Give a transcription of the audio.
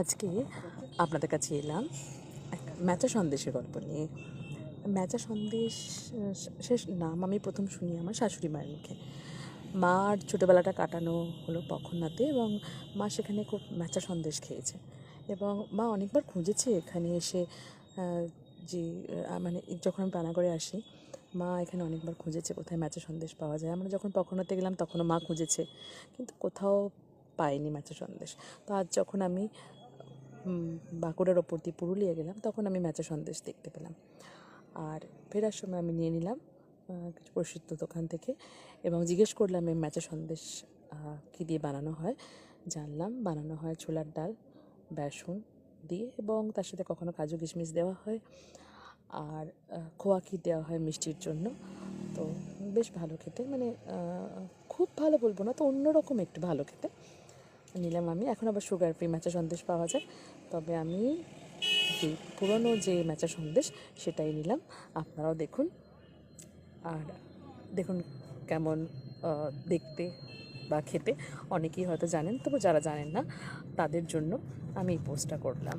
আজকে আপনাদের কাছে এলাম ম্যাচা সন্দেশের গল্প নিয়ে। ম্যাচা সন্দেশ, শেষ নাম আমি প্রথম শুনি আমার শাশুড়ি মায়ের মুখে। মার ছোটোবেলাটা কাটানো হলো পক্ষনাতে এবং মা সেখানে খুব ম্যাচা সন্দেশ খেয়েছে। এবং মা অনেকবার খুঁজেছে এখানে এসে যে মানে যখন আমি পানাগড়ে আসি, মা এখানে অনেকবার খুঁজেছে কোথায় ম্যাচা সন্দেশ পাওয়া যায়। আমরা যখন পক্ষনাতে গেলাম তখনও মা খুঁজেছে। কিন্তু কোথাও পাইনি ম্যাচা সন্দেশ। তো আজ যখন আমি বাঁকুড়ার ওপর দিয়ে পুরুলিয়া গেলাম তখন আমি ম্যাচা সন্দেশ দেখতে পেলাম। আর ফেরার সময় আমি নিয়ে নিলাম কিছু প্রসিদ্ধ দোকান থেকে এবং জিজ্ঞেস করলাম এই ম্যাচা সন্দেশ কী দিয়ে বানানো হয়? জানলাম বানানো হয় ছোলার ডাল বেসন দিয়ে এবং তার সাথে কখনো কাজু কিশমিশ দেওয়া হয় আর আহ, খোয়া ক্ষীর দেওয়া হয় মিষ্টির জন্য। তো বেশ ভালো খেতে মানে খুব ভালো বলব না তো অন্যরকম একটু ভালো খেতে। নিলাম আমি। এখন আবার সুগার ফ্রি ম্যাচা সন্দেশ পাওয়া যায়। তবে আমি যে পুরনো যে ম্যাচা সন্দেশ, সেটাই নিলাম। আপনারাও দেখুন। আর দেখুন কেমন দেখতে বা খেতে। অনেকেই হয়তো জানেন, তবু যারা জানেন না, তাদের জন্য আমি এই পোস্টটা করলাম।